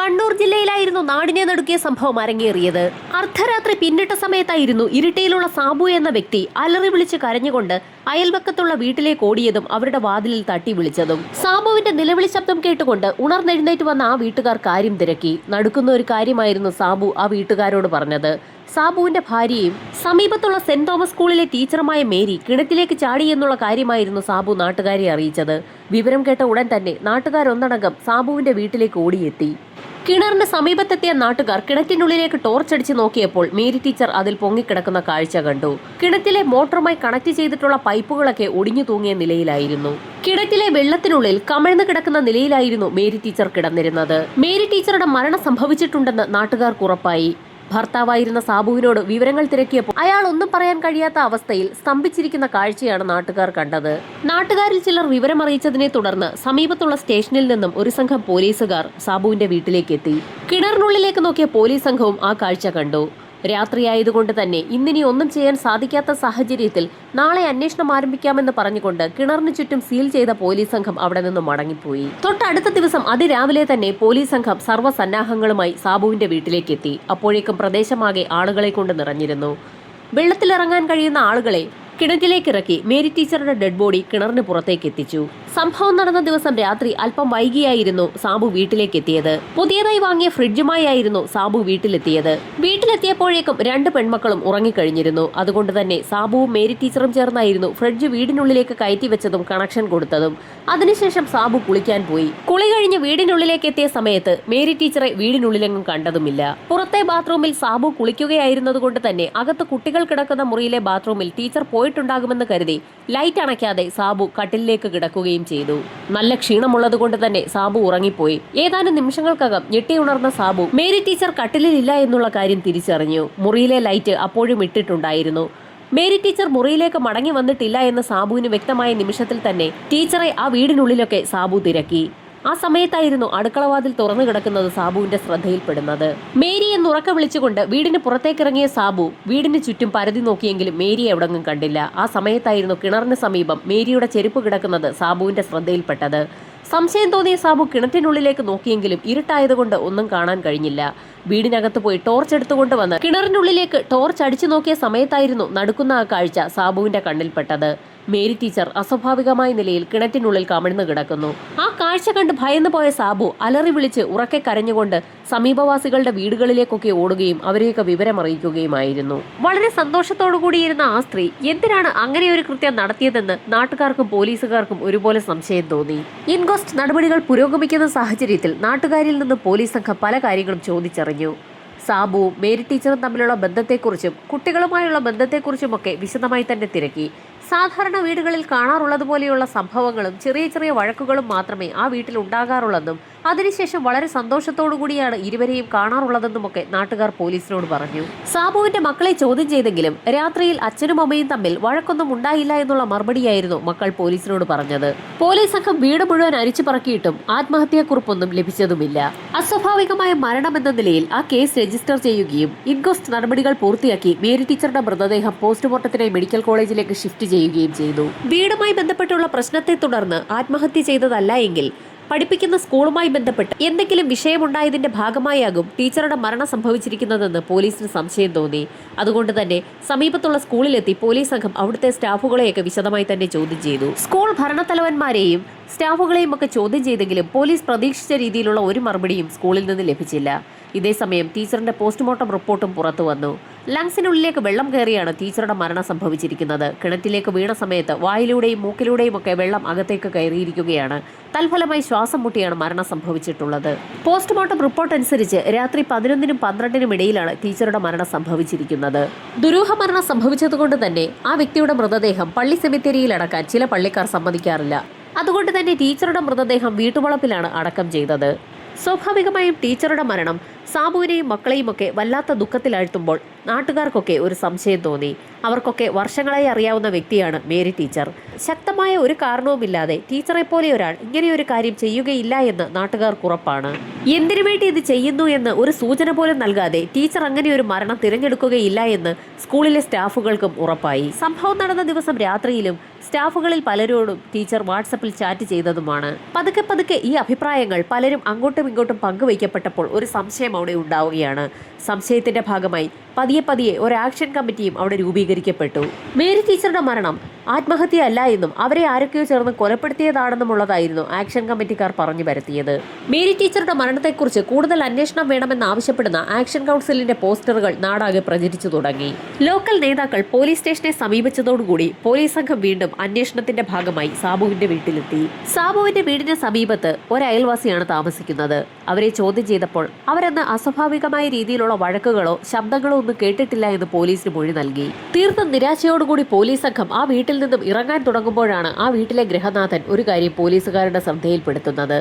കണ്ണൂർ ജില്ലയിലായിരുന്നു നാടിനെ നടുക്കിയ സംഭവം അരങ്ങേറിയത്. അർദ്ധരാത്രി പിന്നിട്ട സമയത്തായിരുന്നു ഇരുട്ടയിലുള്ള സാബു എന്ന വ്യക്തി അലറി വിളിച്ച് കരഞ്ഞുകൊണ്ട് അയൽവക്കത്തുള്ള വീട്ടിലേക്ക് ഓടിയതും അവരുടെ വാതിലിൽ തട്ടി വിളിച്ചതും. സാബുവിന്റെ നിലവിളി ശബ്ദം കേട്ടുകൊണ്ട് ഉണർന്നെഴുന്നേറ്റ് വന്ന ആ വീട്ടുകാർ കാര്യം തിരക്കി. നടക്കുന്ന ഒരു കാര്യമായിരുന്നു സാബു ആ വീട്ടുകാരോട് പറഞ്ഞത്. സാബുവിന്റെ ഭാര്യയും സമീപത്തുള്ള സെന്റ് തോമസ് സ്കൂളിലെ ടീച്ചറുമായ മേരി കിണറ്റിലേക്ക് ചാടി എന്നുള്ള കാര്യമായിരുന്നു സാബു നാട്ടുകാരെ അറിയിച്ചത്. വിവരം കേട്ട ഉടൻ തന്നെ നാട്ടുകാരൊന്നടങ്കം സാബുവിന്റെ വീട്ടിലേക്ക് ഓടിയെത്തി. കിണറിന് സമീപത്തെത്തിയ നാട്ടുകാർ കിണറ്റിനുള്ളിലേക്ക് ടോർച്ചടിച്ച് നോക്കിയപ്പോൾ മേരി ടീച്ചർ അതിൽ പൊങ്ങിക്കിടക്കുന്ന കാഴ്ച കണ്ടു. കിണറ്റിലെ മോട്ടറുമായി കണക്ട് ചെയ്തിട്ടുള്ള പൈപ്പുകളൊക്കെ ഒടിഞ്ഞു തൂങ്ങിയ നിലയിലായിരുന്നു. കിണറ്റിലെ വെള്ളത്തിനുള്ളിൽ കമഴ്ന്നു കിടക്കുന്ന നിലയിലായിരുന്നു മേരി ടീച്ചർ കിടന്നിരുന്നത്. മേരി ടീച്ചറുടെ മരണം സംഭവിച്ചിട്ടുണ്ടെന്ന് നാട്ടുകാർക്ക് ഉറപ്പായി. ഭർത്താവായിരുന്ന സാബുവിനോട് വിവരങ്ങൾ തിരക്കിയപ്പോൾ അയാൾ ഒന്നും പറയാൻ കഴിയാത്ത അവസ്ഥയിൽ സ്തംഭിച്ചിരിക്കുന്ന കാഴ്ചയാണ് നാട്ടുകാർ കണ്ടത്. നാട്ടുകാരിൽ ചിലർ വിവരമറിയിച്ചതിനെ തുടർന്ന് സമീപത്തുള്ള സ്റ്റേഷനിൽ നിന്നും ഒരു സംഘം പോലീസുകാർ സാബുവിന്റെ വീട്ടിലേക്ക് എത്തി കിണറിനുള്ളിലേക്ക് നോക്കിയ പോലീസ് സംഘവും ആ കാഴ്ച കണ്ടു. രാത്രിയായതുകൊണ്ട് തന്നെ ഇന്നിനി ഒന്നും ചെയ്യാൻ സാധിക്കാത്ത സാഹചര്യത്തിൽ നാളെ അന്വേഷണം ആരംഭിക്കാമെന്ന് പറഞ്ഞുകൊണ്ട് കിണറിന് ചുറ്റും സീൽ ചെയ്ത പോലീസ് സംഘം അവിടെ നിന്നും മടങ്ങിപ്പോയി. തൊട്ടടുത്ത ദിവസം അതിരാവിലെ തന്നെ പോലീസ് സംഘം സർവസന്നാഹങ്ങളുമായി സാബുവിന്റെ വീട്ടിലേക്ക് എത്തി. അപ്പോഴേക്കും പ്രദേശമാകെ ആളുകളെ കൊണ്ട് നിറഞ്ഞിരുന്നു. വെള്ളത്തിലിറങ്ങാൻ കഴിയുന്ന ആളുകളെ കിണറ്റിലേക്ക് ഇറക്കി മേരി ടീച്ചറുടെ ഡെഡ് ബോഡി കിണറിന് പുറത്തേക്ക് എത്തിച്ചു. സംഭവം നടന്ന ദിവസം രാത്രി അല്പം വൈകിയായിരുന്നു സാബു വീട്ടിലേക്ക് എത്തിയത് പുതിയതായി വാങ്ങിയ ഫ്രിഡ്ജുമായായിരുന്നു സാബു വീട്ടിലെത്തിയത്. വീട്ടിലെത്തിയപ്പോഴേക്കും രണ്ട് പെൺമക്കളും ഉറങ്ങിക്കഴിഞ്ഞിരുന്നു. അതുകൊണ്ട് തന്നെ സാബുവും മേരി ടീച്ചറും ചേർന്നായിരുന്നു ഫ്രിഡ്ജ് വീടിനുള്ളിലേക്ക് കയറ്റി വെച്ചതും കണക്ഷൻ കൊടുത്തതും. അതിനുശേഷം സാബു കുളിക്കാൻ പോയി. കുളി കഴിഞ്ഞ് വീടിനുള്ളിലേക്ക് എത്തിയ സമയത്ത് മേരി ടീച്ചറെ വീടിനുള്ളിലെങ്ങും കണ്ടതുമില്ല. പുറത്തെ ബാത്റൂമിൽ സാബു കുളിക്കുകയായിരുന്നതുകൊണ്ട് തന്നെ അകത്ത് കുട്ടികൾ കിടക്കുന്ന മുറിയിലെ ബാത്റൂമിൽ ടീച്ചർ പോയിട്ടുണ്ടാകുമെന്ന് കരുതി ലൈറ്റ് അണയ്ക്കാതെ സാബു കട്ടിലിലേക്ക് കിടക്കുകയും ചെയ്തു. നല്ല ക്ഷീണമുള്ളത് കൊണ്ട് തന്നെ സാബു ഉറങ്ങിപ്പോയി. ഏതാനും നിമിഷങ്ങൾക്കകം ഞെട്ടിയുണർന്ന സാബു മേരി ടീച്ചർ കട്ടിലിലില്ല എന്നുള്ള കാര്യം തിരിച്ചറിഞ്ഞു. മുറിയിലെ ലൈറ്റ് അപ്പോഴും ഇട്ടിട്ടുണ്ടായിരുന്നു. മേരി ടീച്ചർ മുറിയിലേക്ക് മടങ്ങി വന്നിട്ടില്ല എന്ന് സാബുവിന് വ്യക്തമായ നിമിഷത്തിൽ തന്നെ ടീച്ചറെ ആ വീടിനുള്ളിലൊക്കെ സാബു തിരക്കി. ആ സമയത്തായിരുന്നു അടുക്കളവാതിൽ തുറന്നു കിടക്കുന്നത് സാബുവിന്റെ ശ്രദ്ധയിൽപ്പെടുന്നത്. മേരി എന്ന് ഉറക്ക വിളിച്ചുകൊണ്ട് വീടിന് പുറത്തേക്കിറങ്ങിയ സാബു വീടിന് ചുറ്റും പരതി നോക്കിയെങ്കിലും മേരി എവിടെങ്ങും കണ്ടില്ല. ആ സമയത്തായിരുന്നു കിണറിന് സമീപം മേരിയുടെ ചെരുപ്പ് കിടക്കുന്നത് സാബുവിന്റെ ശ്രദ്ധയിൽപ്പെട്ടത്. സംശയം തോന്നിയ സാബു കിണറ്റിനുള്ളിലേക്ക് നോക്കിയെങ്കിലും ഇരുട്ടായതുകൊണ്ട് ഒന്നും കാണാൻ കഴിഞ്ഞില്ല. വീടിനകത്ത് പോയി ടോർച്ച് എടുത്തുകൊണ്ട് വന്ന് കിണറിനുള്ളിലേക്ക് ടോർച്ച് അടിച്ചു നോക്കിയ സമയത്തായിരുന്നു നടുക്കുന്ന ആ കാഴ്ച സാബുവിന്റെ കണ്ണിൽപ്പെട്ടത്. മേരി ടീച്ചർ അസ്വാഭാവികമായ നിലയിൽ കിണറ്റിനുള്ളിൽ കമിഴ്ന്നു കിടക്കുന്നു. ആ കാഴ്ച കണ്ട് ഭയന്നു പോയ സാബു അലറി വിളിച്ച് ഉറക്കെ കരഞ്ഞുകൊണ്ട് സമീപവാസികളുടെ വീടുകളിലേക്കൊക്കെ ഓടുകയും അവരെയൊക്കെ വിവരമറിയിക്കുകയുമായിരുന്നു. വളരെ കൂടിയിരുന്ന ആ സ്ത്രീ എന്തിനാണ് അങ്ങനെ ഒരു കൃത്യം നടത്തിയതെന്ന് നാട്ടുകാർക്കും പോലീസുകാർക്കും ഒരുപോലെ സംശയം തോന്നി. ഇൻക്വസ്റ്റ് നടപടികൾ പുരോഗമിക്കുന്ന സാഹചര്യത്തിൽ നാട്ടുകാരിൽ നിന്ന് പോലീസ് സംഘം പല കാര്യങ്ങളും ചോദിച്ചറിഞ്ഞു സാബുവും മേരി ടീച്ചറും തമ്മിലുള്ള ബന്ധത്തെക്കുറിച്ചും കുട്ടികളുമായുള്ള ബന്ധത്തെക്കുറിച്ചുമൊക്കെ വിശദമായി തന്നെ തിരക്കി. സാധാരണ വീടുകളിൽ കാണാറുള്ളതുപോലെയുള്ള സംഭവങ്ങളും ചെറിയ ചെറിയ വഴക്കുകളും മാത്രമേ ആ വീട്ടിൽ ഉണ്ടാകാറുള്ളെന്നും അതിനുശേഷം വളരെ സന്തോഷത്തോടു കൂടിയാണ് ഇരുവരെയും കാണാറുള്ളതെന്നുമൊക്കെ നാട്ടുകാർ പോലീസിനോട് പറഞ്ഞു. സാബുവിന്റെ മക്കളെ ചോദ്യം ചെയ്തെങ്കിലും രാത്രിയിൽ അച്ഛനും അമ്മയും തമ്മിൽ വഴക്കൊന്നും ഉണ്ടായില്ല എന്നുള്ള മറുപടിയായിരുന്നു മക്കൾ പോലീസിനോട് പറഞ്ഞത്. പോലീസ് സംഘം വീട് മുഴുവൻ അരിച്ചു പറക്കിയിട്ടും ആത്മഹത്യാക്കുറിപ്പൊന്നും ലഭിച്ചതുമില്ല. അസ്വാഭാവികമായ മരണമെന്ന നിലയിൽ ആ കേസ് രജിസ്റ്റർ ചെയ്യുകയും ഇൻക്വസ്റ്റ് നടപടികൾ പൂർത്തിയാക്കി മേരി ടീച്ചറുടെ മൃതദേഹം പോസ്റ്റ്മോർട്ടത്തിനായി മെഡിക്കൽ കോളേജിലേക്ക് ഷിഫ്റ്റ് ചെയ്യുകയും ചെയ്തു. വീടുമായി ബന്ധപ്പെട്ടുള്ള പ്രശ്നത്തെ തുടർന്ന് ആത്മഹത്യ ചെയ്തതല്ല എങ്കിൽ പഠിപ്പിക്കുന്ന സ്കൂളുമായി ബന്ധപ്പെട്ട് എന്തെങ്കിലും വിഷയമുണ്ടായതിന്റെ ഭാഗമായാകും ടീച്ചറുടെ മരണം സംഭവിച്ചിരിക്കുന്നതെന്ന് പോലീസിന് സംശയം തോന്നി. അതുകൊണ്ട് തന്നെ സമീപത്തുള്ള സ്കൂളിലെത്തി പോലീസ് സംഘം അവിടുത്തെ സ്റ്റാഫുകളെയൊക്കെ വിശദമായി തന്നെ ചോദ്യം ചെയ്തു. സ്കൂൾ ഭരണത്തലവന്മാരെയും സ്റ്റാഫുകളെയും ഒക്കെ ചോദ്യം ചെയ്തെങ്കിലും പോലീസ് പ്രതീക്ഷിച്ച രീതിയിലുള്ള ഒരു മറുപടിയും സ്കൂളിൽ നിന്ന് ലഭിച്ചില്ല. ഇതേസമയം ടീച്ചറിന്റെ പോസ്റ്റ്മോർട്ടം റിപ്പോർട്ടും പുറത്തു വന്നു. ലങ്സിനുള്ളിലേക്ക് വെള്ളം കയറിയാണ് ടീച്ചറുടെ മരണം സംഭവിച്ചിരിക്കുന്നത്. കിണറ്റിലേക്ക് വീണ സമയത്ത് വായിലൂടെയും മൂക്കിലൂടെയും ഒക്കെ വെള്ളം അകത്തേക്ക് കയറിയിരിക്കുകയാണ്. തൽഫലമായി ശ്വാസം മുട്ടിയാണ് മരണം സംഭവിച്ചിട്ടുള്ളത്. പോസ്റ്റ്മോർട്ടം റിപ്പോർട്ട് അനുസരിച്ച് രാത്രി പതിനൊന്നിനും പന്ത്രണ്ടിനും ഇടയിലാണ് ടീച്ചറുടെ മരണം സംഭവിച്ചിരിക്കുന്നത്. ദുരൂഹ മരണം സംഭവിച്ചതുകൊണ്ട് തന്നെ ആ വ്യക്തിയുടെ മൃതദേഹം പള്ളി സെമിത്തേരിയിൽ അടക്കാൻ ചില പള്ളിക്കാർ സമ്മതിക്കാറില്ല. അതുകൊണ്ട് തന്നെ ടീച്ചറുടെ മൃതദേഹം വീട്ടുവളപ്പിലാണ് അടക്കം ചെയ്തത്. സ്വാഭാവികമായും ടീച്ചറുടെ മരണം സാബുവിനെയും മക്കളെയും ഒക്കെ വല്ലാത്ത ദുഃഖത്തിലാഴ്ത്തുമ്പോൾ നാട്ടുകാർക്കൊക്കെ ഒരു സംശയം തോന്നി. അവർക്കൊക്കെ വർഷങ്ങളായി അറിയാവുന്ന വ്യക്തിയാണ് മേരി ടീച്ചർ. ശക്തമായ ഒരു കാരണവുമില്ലാതെ ടീച്ചറെ പോലെ ഒരാൾ ഇങ്ങനെയൊരു കാര്യം ചെയ്യുകയില്ല എന്ന് നാട്ടുകാർക്ക് ഉറപ്പാണ്. എന്തിനു വേണ്ടി ഇത് ചെയ്യുന്നു എന്ന് ഒരു സൂചന പോലും നൽകാതെ ടീച്ചർ അങ്ങനെ ഒരു മരണം തിരഞ്ഞെടുക്കുകയില്ല എന്ന് സ്കൂളിലെ സ്റ്റാഫുകൾക്കും ഉറപ്പായി. സംഭവം നടന്ന ദിവസം രാത്രിയിലും സ്റ്റാഫുകളിൽ പലരോടും ടീച്ചർ വാട്സപ്പിൽ ചാറ്റ് ചെയ്തതുമാണ്. പതുക്കെ പതുക്കെ ഈ അഭിപ്രായങ്ങൾ പലരും അങ്ങോട്ടും ഇങ്ങോട്ടും പങ്കുവയ്ക്കപ്പെട്ടപ്പോൾ ഒരു സംശയം അവിടെ ഉണ്ടാവുകയാണ്. സംശയത്തിന്റെ ഭാഗമായി പതിയെ പതിയെ ഒരു ആക്ഷൻ കമ്മിറ്റിയും അവിടെ രൂപീകരിക്കപ്പെട്ടു. മേരി ടീച്ചറുടെ മരണം ആത്മഹത്യ അല്ല എന്നും അവരെ ആരൊക്കെയോ ചേർന്ന് കൊലപ്പെടുത്തിയതാണെന്നുമുള്ളതായിരുന്നു ആക്ഷൻ കമ്മിറ്റിക്കാർ പറഞ്ഞു വരുത്തിയത്. മേരി ടീച്ചറുടെ മരണത്തെക്കുറിച്ച് കൂടുതൽ അന്വേഷണം വേണമെന്ന് ആവശ്യപ്പെടുന്ന ആക്ഷൻ കൗൺസിലിന്റെ പോസ്റ്ററുകൾ നാടാകെ പ്രചരിച്ചു തുടങ്ങി. ലോക്കൽ നേതാക്കൾ പോലീസ് സ്റ്റേഷനെ സമീപിച്ചതോടുകൂടി പോലീസ് സംഘം വീണ്ടും അന്വേഷണത്തിന്റെ ഭാഗമായി സാബുവിന്റെ വീട്ടിലെത്തി. സാബുവിന്റെ വീടിന് സമീപത്ത് ഒരു അയൽവാസിയാണ് താമസിക്കുന്നത്. അവരെ ചോദ്യം ചെയ്തപ്പോൾ അവരെന്ന് അസ്വാഭാവികമായ രീതിയിലുള്ള വഴക്കുകളോ ശബ്ദങ്ങളോ കേട്ടിട്ടില്ല എന്ന് പോലീസിന് മൊഴി നൽകി. തീർത്ത നിരാശയോടുകൂടി പോലീസ് സംഘം ആ വീട്ടിൽ നിന്നും ഇറങ്ങാൻ തുടങ്ങുമ്പോഴാണ് ആ വീട്ടിലെ ഗൃഹനാഥൻ ഒരു കാര്യം പോലീസുകാരുടെ ശ്രദ്ധയിൽപ്പെടുത്തുന്നത്.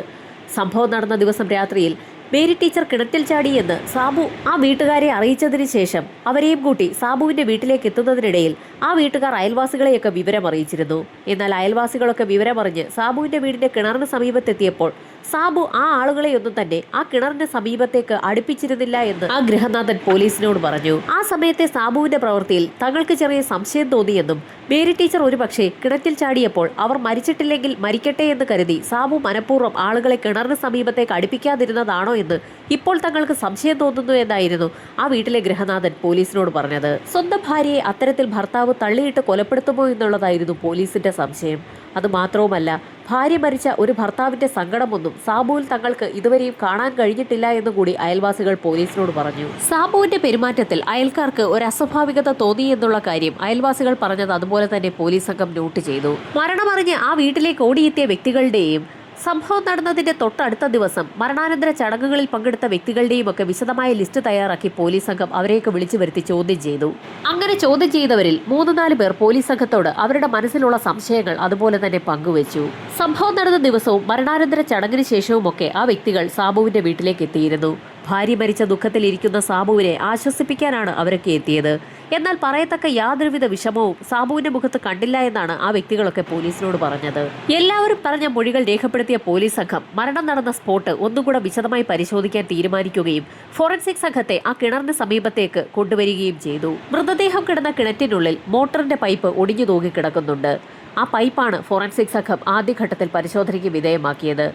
സംഭവം നടന്ന ദിവസം രാത്രിയിൽ മേരി ടീച്ചർ കിണറ്റിൽ ചാടിയെന്ന് സാബു ആ വീട്ടുകാരെ അറിയിച്ചതിന് ശേഷം അവരെയും കൂട്ടി സാബുവിന്റെ വീട്ടിലേക്ക് എത്തുന്നതിനിടയിൽ ആ വീട്ടുകാർ അയൽവാസികളെയൊക്കെ വിവരം അറിയിച്ചിരുന്നു എന്നാൽ അയൽവാസികളൊക്കെ വിവരമറിഞ്ഞ് സാബുവിന്റെ വീടിന്റെ കിണറിന് സമീപത്തെത്തിയപ്പോൾ സാബു ആ ആളുകളെയൊന്നും തന്നെ ആ കിണറിന്റെ സമീപത്തേക്ക് അടുപ്പിച്ചിരുന്നില്ല എന്ന് ആ ഗൃഹനാഥൻ പോലീസിനോട് പറഞ്ഞു. ആ സമയത്തെ സാബുവിന്റെ പ്രവൃത്തിയിൽ തങ്ങൾക്ക് ചെറിയ സംശയം തോന്നിയെന്നും മേരി ടീച്ചർ ഒരുപക്ഷെ കിണറ്റിൽ ചാടിയപ്പോൾ അവർ മരിച്ചിട്ടില്ലെങ്കിൽ മരിക്കട്ടെ എന്ന് കരുതി സാബു മനഃപൂർവം ആളുകളെ കിണറിന് സമീപത്തേക്ക് അടുപ്പിക്കാതിരുന്നതാണോ എന്ന് ഇപ്പോൾ തങ്ങൾക്ക് സംശയം തോന്നുന്നു എന്നായിരുന്നു ആ വീട്ടിലെ ഗൃഹനാഥൻ പോലീസിനോട് പറഞ്ഞത്. സ്വന്തം ഭാര്യയെ അത്തരത്തിൽ ഭർത്താവ് തള്ളിയിട്ട് കൊലപ്പെടുത്തുമോ എന്നുള്ളതായിരുന്നു പോലീസിന്റെ സംശയം. അത് മാത്രവുമല്ല ഭാര്യ മരിച്ച ഒരു ഭർത്താവിന്റെ സങ്കടമൊന്നും സാബുവിൽ തങ്ങൾക്ക് ഇതുവരെയും കാണാൻ കഴിഞ്ഞിട്ടില്ല എന്ന് കൂടി അയൽവാസികൾ പോലീസിനോട് പറഞ്ഞു. സാബുവിന്റെ പെരുമാറ്റത്തിൽ അയൽക്കാർക്ക് ഒരു അസ്വാഭാവികത തോന്നി എന്നുള്ള കാര്യം അയൽവാസികൾ പറഞ്ഞത് അതുപോലെ തന്നെ പോലീസ് സംഘം നോട്ട് ചെയ്തു. മരണമറിഞ്ഞ് ആ വീട്ടിലേക്ക് ഓടിയെത്തിയ വ്യക്തികളുടെയും സംഭവം നടന്നതിന്റെ തൊട്ടടുത്ത ദിവസം മരണാനന്തര ചടങ്ങുകളിൽ പങ്കെടുത്ത വ്യക്തികളുടെയും ഒക്കെ വിശദമായ ലിസ്റ്റ് തയ്യാറാക്കി പോലീസ് സംഘം അവരെയൊക്കെ വിളിച്ചു വരുത്തി ചോദ്യം ചെയ്തു. അങ്ങനെ ചോദ്യം ചെയ്തവരിൽ മൂന്ന് നാല് പേർ പോലീസ് സംഘത്തോട് അവരുടെ മനസ്സിലുള്ള സംശയങ്ങൾ അതുപോലെ തന്നെ പങ്കുവച്ചു. സംഭവം നടന്ന ദിവസവും മരണാനന്തര ചടങ്ങിന് ശേഷവുമൊക്കെ ആ വ്യക്തികൾ സാബുവിന്റെ വീട്ടിലേക്ക് എത്തിയിരുന്നു. ഭാര്യ മരിച്ച ദുഃഖത്തിലിരിക്കുന്ന സാബുവിനെ ആശ്വസിപ്പിക്കാനാണ് അവരൊക്കെ എത്തിയത്. എന്നാൽ പറയത്തക്ക യാതൊരുവിധ വിഷമവും സാബുവിന്റെ മുഖത്ത് കണ്ടില്ല എന്നാണ് ആ വ്യക്തികളൊക്കെ പോലീസിനോട് പറഞ്ഞത്. എല്ലാവരും പറഞ്ഞ മൊഴികൾ രേഖപ്പെടുത്തിയ പോലീസ് സംഘം മരണം നടന്ന സ്പോട്ട് ഒന്നുകൂടെ വിശദമായി പരിശോധിക്കാൻ തീരുമാനിക്കുകയും ഫോറൻസിക് സംഘത്തെ ആ കിണറിന് സമീപത്തേക്ക് കൊണ്ടുവരികയും ചെയ്തു. മൃതദേഹം കിടന്ന കിണറ്റിനുള്ളിൽ മോട്ടറിന്റെ പൈപ്പ് ഒടിഞ്ഞു തൂങ്ങി കിടക്കുന്നുണ്ട് ആ പൈപ്പാണ് ഫോറൻസിക് സംഘം ആദ്യഘട്ടത്തിൽ പരിശോധനയ്ക്ക് വിധേയമാക്കിയത്.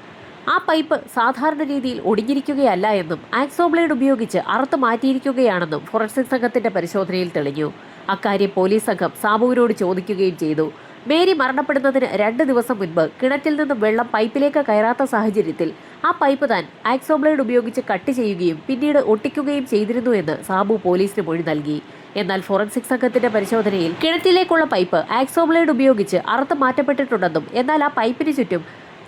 ആ പൈപ്പ് സാധാരണ രീതിയിൽ ഒടിഞ്ഞിരിക്കുകയല്ല എന്നും ആക്സോബ്ലേഡ് ഉപയോഗിച്ച് അറുത്ത് മാറ്റിയിരിക്കുകയാണെന്നും ഫോറൻസിക് സംഘത്തിന്റെ പരിശോധനയിൽ തെളിഞ്ഞു. അക്കാര്യം പോലീസ് സംഘം സാബുവിനോട് ചോദിക്കുകയും ചെയ്തു. മേരി മരണപ്പെടുന്നതിന് രണ്ട് ദിവസം മുൻപ് കിണറ്റിൽ നിന്ന് വെള്ളം പൈപ്പിലേക്ക് കയറാത്ത സാഹചര്യത്തിൽ ആ പൈപ്പ് താൻ ആക്സോബ്ലേഡ് ഉപയോഗിച്ച് കട്ട് ചെയ്യുകയും പിന്നീട് ഒട്ടിക്കുകയും ചെയ്തിരുന്നു എന്ന് സാബു പോലീസിന് മൊഴി നൽകി. എന്നാൽ ഫോറൻസിക് സംഘത്തിന്റെ പരിശോധനയിൽ കിണറ്റിലേക്കുള്ള പൈപ്പ് ആക്സോബ്ലേഡ് ഉപയോഗിച്ച് അറുത്ത് മാറ്റപ്പെട്ടിട്ടുണ്ടെന്നും എന്നാൽ ആ പൈപ്പിന് ചുറ്റും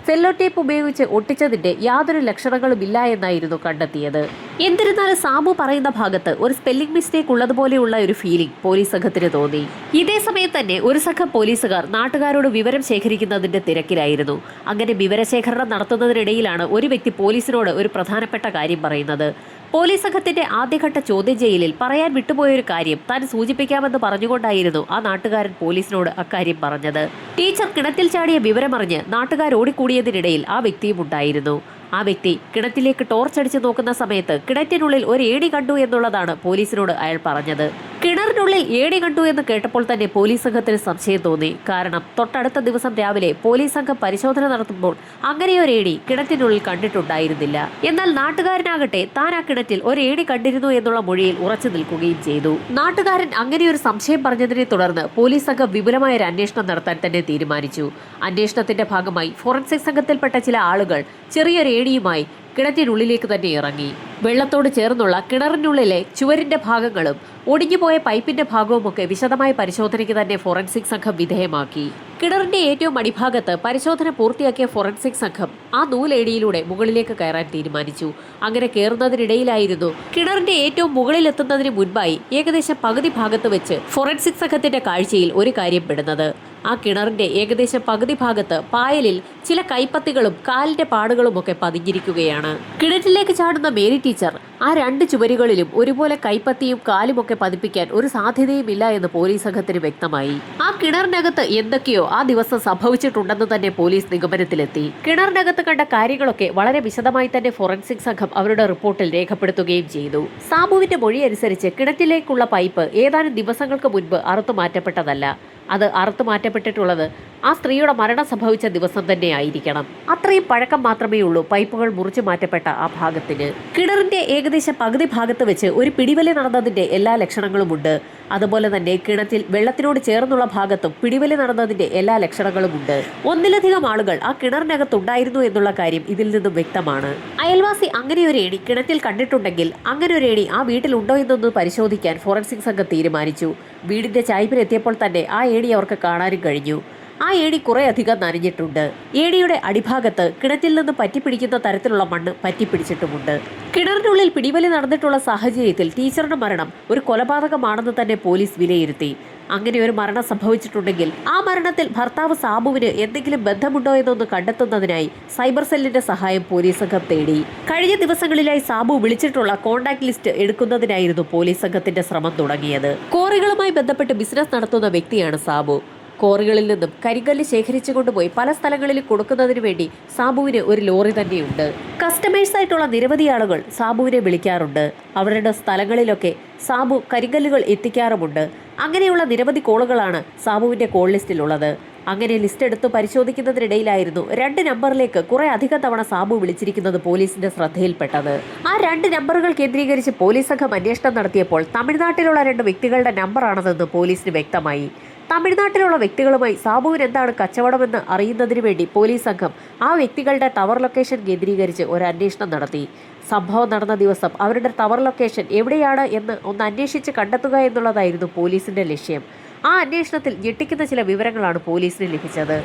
സെല്ലോ ടേപ്പ് ഉപയോഗിച്ച് ഒട്ടിച്ചതിന്റെ യാതൊരു ലക്ഷണങ്ങളും ഇല്ല എന്നായിരുന്നു കണ്ടെത്തിയത്. എന്നിരുന്നാലും സാമു പറയുന്ന ഭാഗത്ത് ഒരു സ്പെല്ലിംഗ് മിസ്റ്റേക്ക് ഉള്ളതുപോലെയുള്ള ഒരു ഫീലിംഗ് പോലീസ് സംഘത്തിന് തോന്നി. ഇതേ സമയം തന്നെ ഒരു സംഘം പോലീസുകാർ നാട്ടുകാരോട് വിവരം ശേഖരിക്കുന്നതിന്റെ തിരക്കിലായിരുന്നു. അങ്ങനെ വിവരശേഖരണം നടത്തുന്നതിനിടയിലാണ് ഒരു വ്യക്തി പോലീസിനോട് ഒരു പ്രധാനപ്പെട്ട കാര്യം പറയുന്നത്. പോലീസ് സംഘത്തിന്റെ ആദ്യഘട്ട ചോദ്യം ചെയ്യലിൽ പറയാൻ വിട്ടുപോയൊരു കാര്യം താൻ സൂചിപ്പിക്കാമെന്ന് പറഞ്ഞുകൊണ്ടായിരുന്നു ആ നാട്ടുകാരൻ പോലീസിനോട് അക്കാര്യം പറഞ്ഞത്. ടീച്ചർ കിണറ്റിൽ ചാടിയ വിവരമറിഞ്ഞ് നാട്ടുകാർ ഓടിക്കൂടിയതിനിടയിൽ ആ വ്യക്തിയും ഉണ്ടായിരുന്നു. ആ വ്യക്തി കിണറ്റിലേക്ക് ടോർച്ച് അടിച്ച് നോക്കുന്ന സമയത്ത് കിണറ്റിനുള്ളിൽ ഒരു ഏണി കണ്ടു എന്നുള്ളതാണ് പോലീസിനോട് അയാൾ പറഞ്ഞത്. കിണറിനുള്ളിൽ ഏണി കണ്ടു എന്ന് കേട്ടപ്പോൾ തന്നെ പോലീസ് സംഘത്തിന് സംശയം തോന്നി. കാരണം തൊട്ടടുത്ത ദിവസം രാവിലെ പോലീസ് സംഘം പരിശോധന നടത്തുമ്പോൾ അങ്ങനെയൊരു ഏണി കിണറ്റിനുള്ളിൽ കണ്ടിട്ടുണ്ടായിരുന്നില്ല. എന്നാൽ നാട്ടുകാരനാകട്ടെ താൻ ആ കിണറ്റിൽ ഒരു ഏണി കണ്ടിരുന്നു എന്നുള്ള മൊഴിയിൽ ഉറച്ചു നിൽക്കുകയും ചെയ്തു. നാട്ടുകാരൻ അങ്ങനെയൊരു സംശയം പറഞ്ഞതിനെ തുടർന്ന് പോലീസ് സംഘം വിപുലമായ ഒരു അന്വേഷണം നടത്താൻ തന്നെ തീരുമാനിച്ചു. അന്വേഷണത്തിന്റെ ഭാഗമായി ഫോറൻസിക് സംഘത്തിൽപ്പെട്ട ചില ആളുകൾ ചെറിയൊരു ഏണിയുമായി കിണറ്റിനുള്ളിലേക്ക് തന്നെ ഇറങ്ങി. വെള്ളത്തോട് ചേർന്നുള്ള കിണറിനുള്ളിലെ ചുവരിന്റെ ഭാഗങ്ങളും ഒടിഞ്ഞുപോയ പൈപ്പിന്റെ ഭാഗവുമൊക്കെ വിശദമായ പരിശോധനയ്ക്ക് തന്നെ ഫോറൻസിക് സംഘം വിധേയമാക്കി. കിണറിന്റെ ഏറ്റവും അടിഭാഗത്ത് പരിശോധന പൂർത്തിയാക്കിയ ഫോറൻസിക് സംഘം ആ നൂലേടിയിലൂടെ മുകളിലേക്ക് കയറാൻ തീരുമാനിച്ചു. അങ്ങനെ കയറുന്നതിനിടയിലായിരുന്നു കിണറിന്റെ ഏറ്റവും മുകളിലെത്തുന്നതിന് മുൻപായി ഏകദേശം പകുതി ഭാഗത്ത് വെച്ച് ഫോറൻസിക് സംഘത്തിന്റെ കാഴ്ചയിൽ ഒരു കാര്യം പെടുന്നത്. ആ കിണറിന്റെ ഏകദേശം പകുതി ഭാഗത്ത് പായലിൽ ചില കൈപ്പത്തികളും കാലിന്റെ പാടുകളുമൊക്കെ പതിഞ്ഞിരിക്കുകയാണ്. കിണറ്റിലേക്ക് ചാടുന്ന മേരി ടീച്ചർ ആ രണ്ട് ചുവരുകളിലും ഒരുപോലെ കൈപ്പത്തിയും കാലുമൊക്കെ പതിപ്പിക്കാൻ ഒരു സാധ്യതയും ഇല്ല എന്ന് പോലീസ് സംഘത്തിന് വ്യക്തമായി. ആ കിണറിനകത്ത് എന്തൊക്കെയോ ആ ദിവസം സംഭവിച്ചിട്ടുണ്ടെന്ന് തന്നെ പോലീസ് നിഗമനത്തിലെത്തി. കിണറിനകത്ത് കണ്ട കാര്യങ്ങളൊക്കെ വളരെ വിശദമായി തന്നെ ഫോറൻസിക് സംഘം അവരുടെ റിപ്പോർട്ടിൽ രേഖപ്പെടുത്തുകയും ചെയ്തു. സാബുവിന്റെ മൊഴി അനുസരിച്ച് കിണറ്റിലേക്കുള്ള പൈപ്പ് ഏതാനും ദിവസങ്ങൾക്ക് മുൻപ് അറുത്തു മാറ്റപ്പെട്ടതല്ല. അത് അറുത്തു മാറ്റപ്പെട്ടിട്ടുള്ളത്. ആ സ്ത്രീയുടെ മരണം സംഭവിച്ച ദിവസം തന്നെ ആയിരിക്കണം അത്രയും പഴക്കം മാത്രമേ ഉള്ളൂ പൈപ്പുകൾ മുറിച്ചു മാറ്റപ്പെട്ട ആ ഭാഗത്തിന്. കിണറിന്റെ ഏകദേശം പകുതി ഭാഗത്ത് വെച്ച് ഒരു പിടിവലി നടന്നതിന്റെ എല്ലാ ലക്ഷണങ്ങളും ഉണ്ട് അതുപോലെ തന്നെ കിണറ്റിൽ വെള്ളത്തിനോട് ചേർന്നുള്ള ഭാഗത്തും പിടിവലി നടന്നതിന്റെ എല്ലാ ലക്ഷണങ്ങളും ഉണ്ട് ഒന്നിലധികം ആളുകൾ ആ കിണറിനകത്തുണ്ടായിരുന്നു എന്നുള്ള കാര്യം ഇതിൽ നിന്നും വ്യക്തമാണ്. അയൽവാസി അങ്ങനെ ഒരു ഏണി കിണറ്റിൽ കണ്ടിട്ടുണ്ടെങ്കിൽ അങ്ങനെ ഒരു ഏണി ആ വീട്ടിലുണ്ടോ എന്നൊന്ന് പരിശോധിക്കാൻ ഫോറൻസിക് സംഘം തീരുമാനിച്ചു. വീടിന്റെ ചായ്പിലെത്തിയപ്പോൾ തന്നെ ആ ഏണി അവർക്ക് കാണാനും കഴിഞ്ഞു. ആ ഏണി കുറെ അധികം നനഞ്ഞിട്ടുണ്ട്. ഏണിയുടെ അടിഭാഗത്ത് കിണറ്റിൽ നിന്ന് പറ്റിപ്പിടിക്കുന്ന തരത്തിലുള്ള മണ്ണ് പറ്റിപ്പിടിച്ചിട്ടുമുണ്ട്. കിണറിനുള്ളിൽ പിടിവലി നടന്നിട്ടുള്ള സാഹചര്യത്തിൽ ടീച്ചറുടെ മരണം ഒരു കൊലപാതകമാണെന്ന് തന്നെ പോലീസ് വിലയിരുത്തി. അങ്ങനെ ഒരു മരണം സംഭവിച്ചിട്ടുണ്ടെങ്കിൽ ആ മരണത്തിൽ ഭർത്താവ് സാബുവിന് എന്തെങ്കിലും ബന്ധമുണ്ടോ എന്നൊന്ന് കണ്ടെത്തുന്നതിനായി സൈബർ സെല്ലിന്റെ സഹായം പോലീസ് സംഘം തേടി. കഴിഞ്ഞ ദിവസങ്ങളിലായി സാബു വിളിച്ചിട്ടുള്ള കോണ്ടാക്ട് ലിസ്റ്റ് എടുക്കുന്നതിനായിരുന്നു പോലീസ് സംഘത്തിന്റെ ശ്രമം തുടങ്ങിയത്. കോറികളുമായി ബന്ധപ്പെട്ട് ബിസിനസ് നടത്തുന്ന വ്യക്തിയാണ് സാബു. കോറികളിൽ നിന്നും കരിങ്കല്ല് ശേഖരിച്ചു കൊണ്ടുപോയി പല സ്ഥലങ്ങളിൽ കൊടുക്കുന്നതിന് വേണ്ടി സാബുവിന് ഒരു ലോറി തന്നെയുണ്ട്. കസ്റ്റമേഴ്സ് ആയിട്ടുള്ള നിരവധി ആളുകൾ സാബുവിനെ വിളിക്കാറുണ്ട്. അവരുടെ സ്ഥലങ്ങളിലൊക്കെ സാബു കരിങ്കല്ലുകൾ എത്തിക്കാറുമുണ്ട്. അങ്ങനെയുള്ള നിരവധി കോളുകളാണ് സാബുവിന്റെ കോൾ ലിസ്റ്റിലുള്ളത്. അങ്ങനെ ലിസ്റ്റ് എടുത്ത് പരിശോധിക്കുന്നതിനിടയിലായിരുന്നു രണ്ട് നമ്പറിലേക്ക് കുറെ അധികം തവണ സാബു വിളിച്ചിരിക്കുന്നത് പോലീസിന്റെ ശ്രദ്ധയിൽപ്പെട്ടത്. ആ രണ്ട് നമ്പറുകൾ കേന്ദ്രീകരിച്ച് പോലീസ് സംഘം അന്വേഷണം നടത്തിയപ്പോൾ തമിഴ്നാട്ടിലുള്ള രണ്ട് വ്യക്തികളുടെ നമ്പറാണെന്ന് പോലീസിന് വ്യക്തമായി. തമിഴ്നാട്ടിലുള്ള വ്യക്തികളുമായി സാബുവിന് എന്താണ് കച്ചവടമെന്ന് അറിയുന്നതിന് വേണ്ടി പോലീസ് സംഘം ആ വ്യക്തികളുടെ ടവർ ലൊക്കേഷൻ കേന്ദ്രീകരിച്ച് ഒരു അന്വേഷണം നടത്തി. സംഭവം നടന്ന ദിവസം അവരുടെ ടവർ ലൊക്കേഷൻ എവിടെയാണ് എന്ന് ഒന്ന് അന്വേഷിച്ച് കണ്ടെത്തുക എന്നുള്ളതായിരുന്നു പോലീസിന്റെ ലക്ഷ്യം. ആ അന്വേഷണത്തിൽ ഞെട്ടിക്കുന്ന ചില വിവരങ്ങളാണ് പോലീസിന് ലഭിച്ചത്.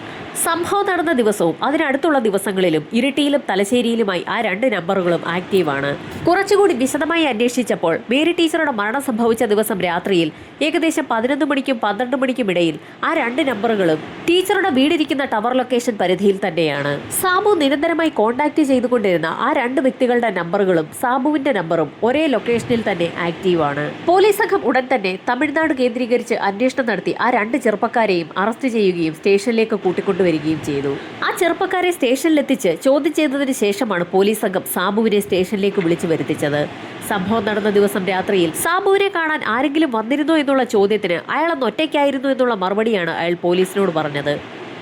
സംഭവം നടന്ന ദിവസവും അതിനടുത്തുള്ള ദിവസങ്ങളിലും ഇരിട്ടിയിലും തലശ്ശേരിയിലുമായി ആ രണ്ട് നമ്പറുകളും ആക്റ്റീവാണ്. കുറച്ചുകൂടി വിശദമായി അന്വേഷിച്ചപ്പോൾ മേരി ടീച്ചറുടെ മരണം സംഭവിച്ച ദിവസം രാത്രിയിൽ ഏകദേശം പതിനൊന്ന് മണിക്കും പന്ത്രണ്ട് മണിക്കും ഇടയിൽ ആ രണ്ട് നമ്പറുകളും ടീച്ചറുടെ വീടിരിക്കുന്ന ടവർ ലൊക്കേഷൻ പരിധിയിൽ തന്നെയാണ്. സാബു നിരന്തരമായി കോൺടാക്ട് ചെയ്തുകൊണ്ടിരുന്ന ആ രണ്ട് വ്യക്തികളുടെ നമ്പറുകളും സാബുവിന്റെ നമ്പറും ഒരേ ലൊക്കേഷനിൽ തന്നെ ആക്റ്റീവാണ്. പോലീസ് സംഘം ഉടൻ തന്നെ തമിഴ്നാട് കേന്ദ്രീകരിച്ച് അന്വേഷണം നടത്തി ആ രണ്ട് ചെറുപ്പക്കാരെയും അറസ്റ്റ് ചെയ്യുകയും സ്റ്റേഷനിലേക്ക് കൂട്ടിക്കൊണ്ടുവരികയും ചെയ്തു. ആ ചെറുപ്പക്കാരെ സ്റ്റേഷനിലെത്തിച്ച് ചോദ്യം ചെയ്തതിന് ശേഷമാണ് പോലീസ് സംഘം സാബുവിനെ സ്റ്റേഷനിലേക്ക് വിളിച്ചു വരുത്തിച്ചത്. സംഭവം നടന്ന ദിവസം രാത്രിയിൽ സാബുവിനെ കാണാൻ ആരെങ്കിലും വന്നിരുന്നോ എന്നുള്ള ചോദ്യത്തിന് അയാളൊന്ന് ഒറ്റയ്ക്കായിരുന്നു എന്നുള്ള മറുപടിയാണ് അയാൾ പോലീസിനോട് പറഞ്ഞത്.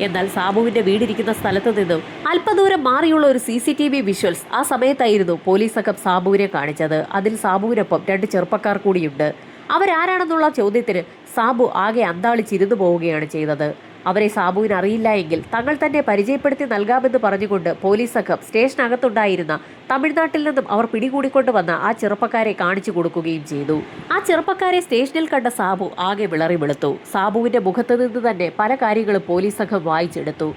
എന്നാൽ സാബുവിന്റെ വീടിരിക്കുന്ന സ്ഥലത്ത് നിന്നും അല്പദൂരം മാറിയുള്ള ഒരു C C T V visuals ആ സമയത്തായിരുന്നു പോലീസ് സംഘം സാബുവിനെ കാണിച്ചത്. അതിൽ സാബുവിനൊപ്പം രണ്ട് ചെറുപ്പക്കാർ കൂടിയുണ്ട്. അവരാരാണെന്നുള്ള ചോദ്യത്തിന് സാബു ആകെ അന്താളിച്ചിരുന്നു പോവുകയാണ് ചെയ്തത്. അവരെ സാബുവിന് അറിയില്ല എങ്കിൽ തങ്ങൾ തന്നെ പരിചയപ്പെടുത്തി നൽകാമെന്ന് പറഞ്ഞുകൊണ്ട് പോലീസ് സംഘം സ്റ്റേഷനകത്തുണ്ടായിരുന്ന തമിഴ്നാട്ടിൽ നിന്നും അവർ പിടികൂടിക്കൊണ്ട് വന്ന ആ ചെറുപ്പക്കാരെ കാണിച്ചു കൊടുക്കുകയും ചെയ്തു. ആ ചെറുപ്പക്കാരെ സ്റ്റേഷനിൽ കണ്ട സാബു ആകെ വിളറി വെളുത്തു സാബുവിന്റെ മുഖത്ത് നിന്ന് തന്നെ പല കാര്യങ്ങളും പോലീസ് സംഘം വായിച്ചെടുത്തു.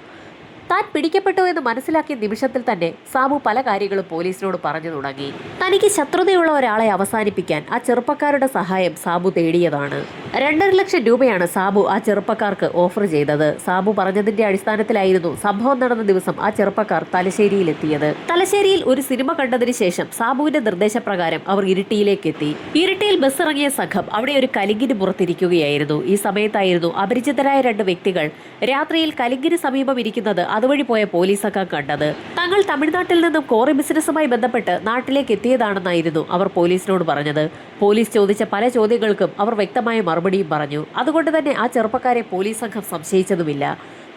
താൻ പിടിക്കപ്പെട്ടു എന്ന് മനസ്സിലാക്കിയ നിമിഷത്തിൽ തന്നെ സാബു പല കാര്യങ്ങളും പോലീസിനോട് പറഞ്ഞു തുടങ്ങി. തനിക്ക് ശത്രുതയുള്ള ഒരാളെ അവസാനിപ്പിക്കാൻ ആ ചെറുപ്പക്കാരുടെ സഹായം സാബു തേടിയതാണ്. രണ്ടര ലക്ഷം രൂപയാണ് സാബു ആ ചെറുപ്പക്കാർക്ക് ഓഫർ ചെയ്തത്. സാബു പറഞ്ഞതിന്റെ അടിസ്ഥാനത്തിലായിരുന്നു സംഭവം നടന്ന ദിവസം ആ ചെറുപ്പക്കാർ തലശ്ശേരിയിൽ എത്തിയത് തലശ്ശേരിയിൽ ഒരു സിനിമ കണ്ടതിന് ശേഷം സാബുവിന്റെ നിർദ്ദേശപ്രകാരം അവർ ഇരിട്ടിയിലേക്ക് എത്തി ഇരിട്ടിയിൽ ബസ് ഇറങ്ങിയ സംഘം അവിടെ ഒരു കലിങ്കിന് പുറത്തിരിക്കുകയായിരുന്നു. ഈ സമയത്തായിരുന്നു അപരിചിതരായ രണ്ട് വ്യക്തികൾ രാത്രിയിൽ കലിങ്കിന് സമീപം ഇരിക്കുന്നത് അതുവഴി പോയ പോലീസ് സംഘം കണ്ടത്. തങ്ങൾ തമിഴ്നാട്ടിൽ നിന്നും കോറി ബിസിനസ്സുമായി ബന്ധപ്പെട്ട് നാട്ടിലേക്ക് എത്തിയതാണെന്നായിരുന്നു അവർ പോലീസിനോട് പറഞ്ഞത്. പോലീസ് ചോദിച്ച പല ചോദ്യങ്ങൾക്കും അവർ വ്യക്തമായ മറുപടിയും പറഞ്ഞു. അതുകൊണ്ട് തന്നെ ആ ചെറുപ്പക്കാരെ പോലീസ് സംഘം സംശയിച്ചതുമില്ല.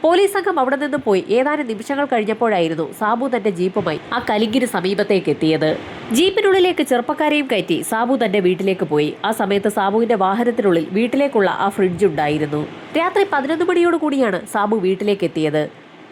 പോലീസ് സംഘം അവിടെ നിന്ന് പോയി ഏതാനും നിമിഷങ്ങൾ കഴിഞ്ഞപ്പോഴായിരുന്നു സാബു തന്റെ ജീപ്പുമായി ആ കലിങ്കിന് സമീപത്തേക്ക് എത്തിയത്. ജീപ്പിനുള്ളിലേക്ക് ചെറുപ്പക്കാരെയും കയറ്റി സാബു തന്റെ വീട്ടിലേക്ക് പോയി. ആ സമയത്ത് സാബുവിന്റെ വാഹനത്തിനുള്ളിൽ വീട്ടിലേക്കുള്ള ആ ഫ്രിഡ്ജ് ഉണ്ടായിരുന്നു. രാത്രി പതിനൊന്ന് മണിയോട് കൂടിയാണ് സാബു വീട്ടിലേക്ക് എത്തിയത്.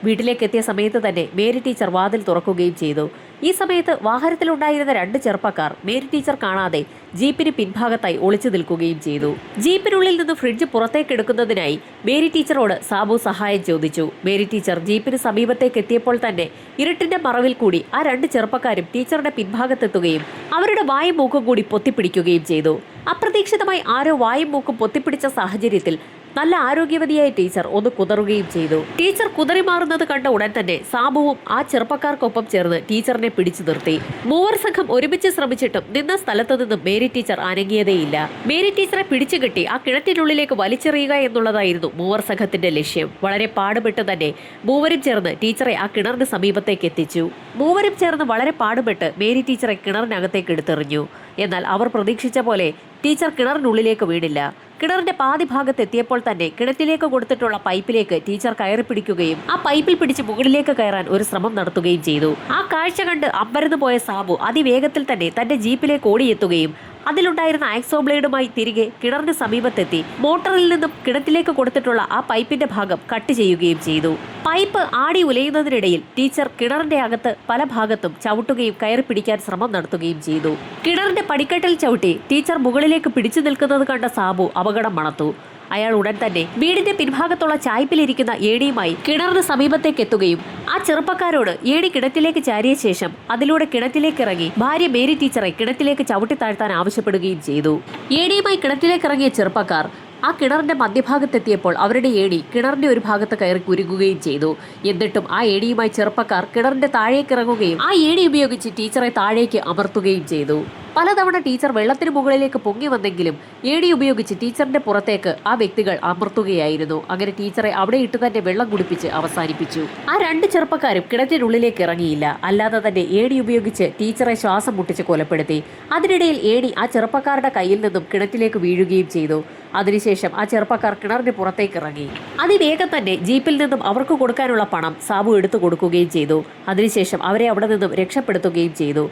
വീട്ടിലേക്ക് എത്തിയ സമയത്ത് തന്നെ മേരി ടീച്ചർ വാതിൽ തുറക്കുകയും ചെയ്തു. ഈ സമയത്ത് വാഹനത്തിലുണ്ടായിരുന്ന രണ്ട് ചെറുപ്പക്കാർ മേരി ടീച്ചർ കാണാതെ ജീപ്പിന് പിൻഭാഗത്തായി ഒളിച്ചു നിൽക്കുകയും ചെയ്തു. ജീപ്പിനുള്ളിൽ നിന്ന് ഫ്രിഡ്ജ് പുറത്തേക്ക് എടുക്കുന്നതിനായി മേരി ടീച്ചറോട് സാബു സഹായം ചോദിച്ചു. മേരി ടീച്ചർ ജീപ്പിന് സമീപത്തേക്ക് എത്തിയപ്പോൾ തന്നെ ഇരുട്ടിന്റെ മറവിൽ കൂടി ആ രണ്ട് ചെറുപ്പക്കാരും ടീച്ചറുടെ പിൻഭാഗത്തെത്തുകയും അവരുടെ വായും മൂക്കും കൂടി പൊത്തിപ്പിടിക്കുകയും ചെയ്തു. അപ്രതീക്ഷിതമായി ആരോ വായും മൂക്കും പൊത്തിപ്പിടിച്ച സാഹചര്യത്തിൽ നല്ല ആരോഗ്യവതിയായ ടീച്ചർ ഒന്ന് കുതറുകയും ചെയ്തു. ടീച്ചർ കുതറി മാറുന്നത് കണ്ട ഉടൻ തന്നെ സാബുവും ആ ചെറുപ്പക്കാർക്കൊപ്പം ചേർന്ന് ടീച്ചറിനെ പിടിച്ചു നിർത്തി. മൂവർ സംഘം ഒരുമിച്ച് ശ്രമിച്ചിട്ടും നിന്ന സ്ഥലത്ത് നിന്നും മേരി ടീച്ചർ അനങ്ങിയതേയില്ല. മേരി ടീച്ചറെ പിടിച്ചു കെട്ടി ആ കിണറ്റിനുള്ളിലേക്ക് വലിച്ചെറിയുക എന്നുള്ളതായിരുന്നു മൂവർ സംഘത്തിന്റെ ലക്ഷ്യം. വളരെ പാടുപെട്ട് തന്നെ മൂവരും ചേർന്ന് ടീച്ചറെ ആ കിണറിന് സമീപത്തേക്ക് എത്തിച്ചു. മൂവരും ചേർന്ന് വളരെ പാടുപെട്ട് മേരി ടീച്ചറെ കിണറിനകത്തേക്ക് എടുത്തെറിഞ്ഞു. എന്നാൽ അവർ പ്രതീക്ഷിച്ച പോലെ ടീച്ചർ കിണറിനുള്ളിലേക്ക് വീണില്ല. കിണറിന്റെ പാതി ഭാഗത്ത് എത്തിയപ്പോൾ തന്നെ കിണറ്റിലേക്ക് കൊടുത്തിട്ടുള്ള പൈപ്പിലേക്ക് ടീച്ചർ കയറി പിടിക്കുകയും ആ പൈപ്പിൽ പിടിച്ച് മുകളിലേക്ക് കയറാൻ ഒരു ശ്രമം നടത്തുകയും ചെയ്തു. ആ കാഴ്ച കണ്ട് അമ്പരന്ന് പോയ സാബു അതിവേഗത്തിൽ തന്നെ തന്റെ ജീപ്പിലേക്ക് ഓടിയെത്തുകയും അതിലുണ്ടായിരുന്ന ആക്സോ ബ്ലേഡുമായി തിരികെ കിണറിന് സമീപത്തെത്തി. മോട്ടറിൽ നിന്നും കിണറ്റിലേക്ക് കൊടുത്തിട്ടുള്ള ആ പൈപ്പിന്റെ ഭാഗം കട്ട് ചെയ്യുകയും ചെയ്തു. പൈപ്പ് ആടി ഉലയുന്നതിനിടയിൽ ടീച്ചർ കിണറിന്റെ അകത്ത് പല ഭാഗത്തും ചവിട്ടുകയും കയറി പിടിക്കാൻ ശ്രമം നടത്തുകയും ചെയ്തു. കിണറിന്റെ പടിക്കെട്ടിൽ ചവിട്ടി ടീച്ചർ മുകളിലേക്ക് പിടിച്ചു നിൽക്കുന്നത് കണ്ട സാബു അപകടം മണത്തു. അയാൾ ഉടൻ തന്നെ വീടിന്റെ പിൻഭാഗത്തുള്ള ചായ്പിലിരിക്കുന്ന ഏടിയുമായി കിണറിന് സമീപത്തേക്ക് എത്തുകയും ആ ചെറുപ്പക്കാരോട് ഏടി കിണറ്റിലേക്ക് ചാരിയ ശേഷം അതിലൂടെ കിണറ്റിലേക്ക് ഇറങ്ങി ഭാര്യ മേരി ടീച്ചറെ കിണറ്റിലേക്ക് ചവിട്ടി താഴ്ത്താൻ ആവശ്യപ്പെടുകയും ചെയ്തു. ഏടിയുമായി കിണറ്റിലേക്ക് ഇറങ്ങിയ ചെറുപ്പക്കാർ ആ കിണറിന്റെ മധ്യഭാഗത്തെത്തിയപ്പോൾ അവരുടെ ഏണി കിണറിന്റെ ഒരു ഭാഗത്ത് കയറി കുരുങ്ങുകയും ചെയ്തു. എന്നിട്ടും ആ ഏണിയുമായി ചെറുപ്പക്കാർ കിണറിന്റെ താഴേക്ക് ഇറങ്ങുകയും ആ ഏണി ഉപയോഗിച്ച് ടീച്ചറെ താഴേക്ക് അമർത്തുകയും ചെയ്തു. പലതവണ ടീച്ചർ വെള്ളത്തിന് മുകളിലേക്ക് പൊങ്ങി വന്നെങ്കിലും ഏടി ഉപയോഗിച്ച് ടീച്ചറിന്റെ പുറത്തേക്ക് ആ വ്യക്തികൾ അമർത്തുകയായിരുന്നു. അങ്ങനെ ടീച്ചറെ അവിടെ ഇട്ട് തന്നെ വെള്ളം കുടിപ്പിച്ച് അവസാനിപ്പിച്ചു. ആ രണ്ട് ചെറുപ്പക്കാരും കിണറ്റിനുള്ളിലേക്ക് ഇറങ്ങിയില്ല. അല്ലാതെ തന്നെ ഏടി ഉപയോഗിച്ച് ടീച്ചറെ ശ്വാസം മുട്ടിച്ച് കൊലപ്പെടുത്തി. അതിനിടയിൽ ഏടി ആ ചെറുപ്പക്കാരുടെ കയ്യിൽ നിന്നും കിണറ്റിലേക്ക് വീഴുകയും ചെയ്തു. അതിനുശേഷം ആ ചെറുപ്പക്കാർ കിണറിന് പുറത്തേക്ക് ഇറങ്ങി. അതിവേഗം തന്നെ ജീപ്പിൽ നിന്നും അവർക്ക് കൊടുക്കാനുള്ള പണം സാബു എടുത്തു കൊടുക്കുകയും ചെയ്തു. അതിനുശേഷം അവരെ അവിടെ നിന്നും രക്ഷപ്പെടുത്തുകയും ചെയ്തു.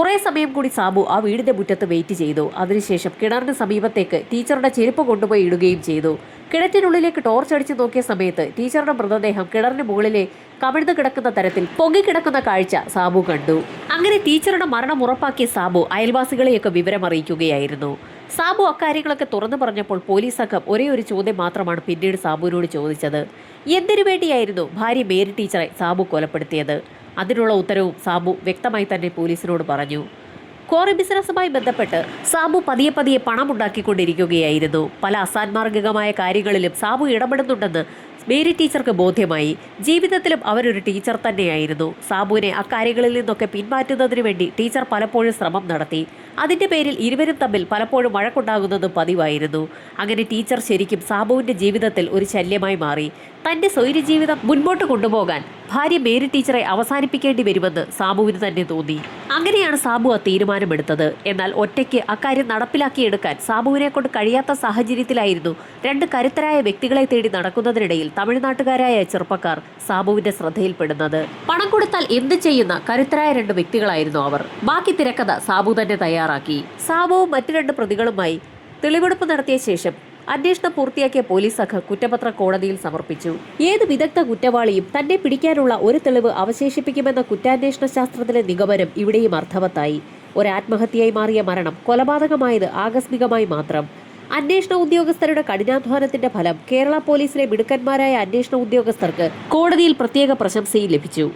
കുറേ സമയം കൂടി സാബു ആ വീടിന്റെ മുറ്റത്ത് വെയിറ്റ് ചെയ്തു. അതിനുശേഷം കിണറിന് സമീപത്തേക്ക് ടീച്ചറുടെ ചെരുപ്പ് കൊണ്ടുപോയി ഇടുകയും ചെയ്തു. കിണറ്റിനുള്ളിലേക്ക് ടോർച്ച് അടിച്ചു നോക്കിയ സമയത്ത് ടീച്ചറുടെ മൃതദേഹം കിണറിന് മുകളിലെ കമിഴ്ന്നു കിടക്കുന്ന തരത്തിൽ പൊങ്ങിക്കിടക്കുന്ന കാഴ്ച സാബു കണ്ടു. അങ്ങനെ ടീച്ചറുടെ മരണം ഉറപ്പാക്കിയ സാബു അയൽവാസികളെയൊക്കെ വിവരം അറിയിക്കുകയായിരുന്നു. സാബു അക്കാര്യങ്ങളൊക്കെ തുറന്നു പറഞ്ഞപ്പോൾ പോലീസ് സംഘം ഒരേ ഒരു ചോദ്യം മാത്രമാണ് പിന്നീട് സാബുവിനോട് ചോദിച്ചത്. എന്തിനു വേണ്ടിയായിരുന്നു ഭാര്യ മേരി ടീച്ചറെ സാബു കൊലപ്പെടുത്തിയത്? അതിനുള്ള ഉത്തരവും സാബു വ്യക്തമായി തന്നെ പോലീസിനോട് പറഞ്ഞു. കോറി ബിസിനസ്സുമായി ബന്ധപ്പെട്ട് സാബു പതിയെ പതിയെ പണമുണ്ടാക്കിക്കൊണ്ടിരിക്കുകയായിരുന്നു. പല അസാൻമാർഗികമായ കാര്യങ്ങളിലും സാബു ഇടപെടുന്നുണ്ടെന്ന് മേരി ടീച്ചർക്ക് ബോധ്യമായി. ജീവിതത്തിലും അവരൊരു ടീച്ചർ തന്നെയായിരുന്നു. സാബുവിനെ അക്കാര്യങ്ങളിൽ നിന്നൊക്കെ പിന്മാറ്റുന്നതിനു വേണ്ടി ടീച്ചർ പലപ്പോഴും ശ്രമം നടത്തി. അതിന്റെ പേരിൽ ഇരുവരും തമ്മിൽ പലപ്പോഴും വഴക്കുണ്ടാകുന്നത് പതിവായിരുന്നു. അങ്ങനെ ടീച്ചർ ശരിക്കും സാബുവിന്റെ ജീവിതത്തിൽ ഒരു ശല്യമായി മാറി. തന്റെ സ്വൈര്യ ജീവിതം മുൻപോട്ട് കൊണ്ടുപോകാൻ ഭാര്യ മേരി ടീച്ചറെ അവസാനിപ്പിക്കേണ്ടി വരുമെന്ന് സാബുവിന് തന്നെ തോന്നി. അങ്ങനെയാണ് സാബു ആ തീരുമാനമെടുത്തത്. എന്നാൽ ഒറ്റയ്ക്ക് അക്കാര്യം നടപ്പിലാക്കിയെടുക്കാൻ സാബുവിനെ കൊണ്ട് കഴിയാത്ത സാഹചര്യത്തിലായിരുന്നു രണ്ട് കരുത്തരായ വ്യക്തികളെ തേടി നടക്കുന്നതിനിടയിൽ തമിഴ്നാട്ടുകാരായ ചെറുപ്പക്കാർ സാബുവിന്റെ ശ്രദ്ധയിൽപ്പെടുന്നത്. പണം കൊടുത്താൽ എന്ത് ചെയ്യുന്ന കരുത്തരായ രണ്ട് വ്യക്തികളായിരുന്നു അവർ. ബാക്കി തിരക്കഥ സാബു തന്നെ തയ്യാറാക്കി. സാബുവും മറ്റു രണ്ട് പ്രതികളുമായി തെളിവെടുപ്പ് നടത്തിയ ശേഷം അന്വേഷണം പൂർത്തിയാക്കിയ പോലീസ് സംഘം കുറ്റപത്ര കോടതിയിൽ സമർപ്പിച്ചു. ഏത് വിദഗ്ധ കുറ്റവാളിയും തന്നെ പിടിക്കാനുള്ള ഒരു തെളിവ് അവശേഷിപ്പിക്കുമെന്ന കുറ്റാന്വേഷണ ശാസ്ത്രത്തിലെ നിഗമനം ഇവിടെയും അർത്ഥവത്തായി. ഒരു ആത്മഹത്യയായി മാറിയ മരണം കൊലപാതകമായത് ആകസ്മികമായി മാത്രം. അന്വേഷണ ഉദ്യോഗസ്ഥരുടെ കഠിനാധ്വാനത്തിന്റെ ഫലം കേരള പോലീസിലെ മിടുക്കന്മാരായ അന്വേഷണ ഉദ്യോഗസ്ഥർക്ക് കോടതിയിൽ പ്രത്യേക പ്രശംസയും ലഭിച്ചു